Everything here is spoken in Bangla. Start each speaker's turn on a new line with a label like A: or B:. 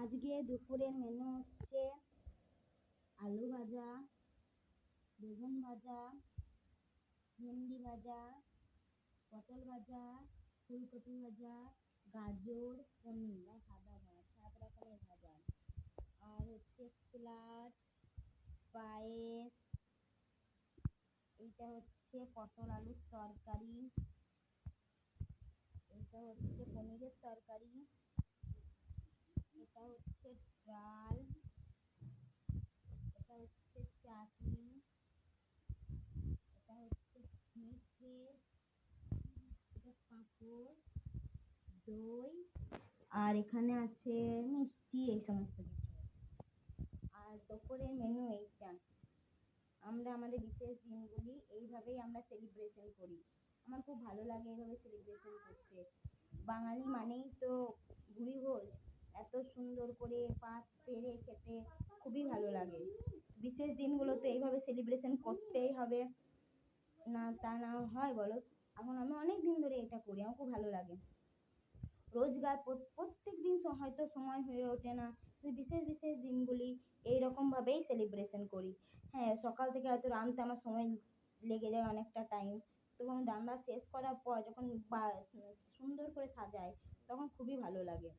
A: আজকে দুপুরের মেনু হচ্ছে আলু ভাজা, বেগুন ভাজা, ভেন্ডি ভাজা, পটল ভাজা, ফুলকপি ভাজা, গাজর, পনির আর সাদা ভাত, সাত রকমের ভাজা। আর হচ্ছে স্যালাড, পায়েস, এইটা হচ্ছে পটল আলুর তরকারি, এইটা হচ্ছে পনিরের তরকারি। এটা হচ্ছে ডাল, এটা হচ্ছে চাটনি, এটা হচ্ছে ভেজ এটা পাঁপড়, দই, আর এখানে আছে মিষ্টি, এই সমস্ত কিছু। আর দুপুরের মেনু এইটা। আমরা, আমাদের বিশেষ দিনগুলি এইভাবেই আমরা সেলিব্রেশন করি। আমার খুব ভালো লাগে এইভাবে সেলিব্রেশন করতে। বাঙালি মানেই তো ভুরিভোজ এত সুন্দর করে পাত পেরে খেতে খুবই ভালো লাগে। বিশেষ দিনগুলোতে এইভাবে সেলিব্রেশন করতেই হবে। না, তা না হয় বলো। এখন আমি অনেক দিন ধরে এটা করি, আমার খুব ভালো লাগে। রোজগার প্রত্যেক দিন হয়তো সময় হয়ে ওঠে না বিশেষ বিশেষ দিনগুলি এইরকমভাবেই সেলিব্রেশন করি। হ্যাঁ সকাল থেকে হয়তো রাঁধতে আমার সময় লেগে যায় অনেকটা টাইম তখন রান্না শেষ করার পর যখন সুন্দর করে সাজাই, তখন খুবই ভালো লাগে।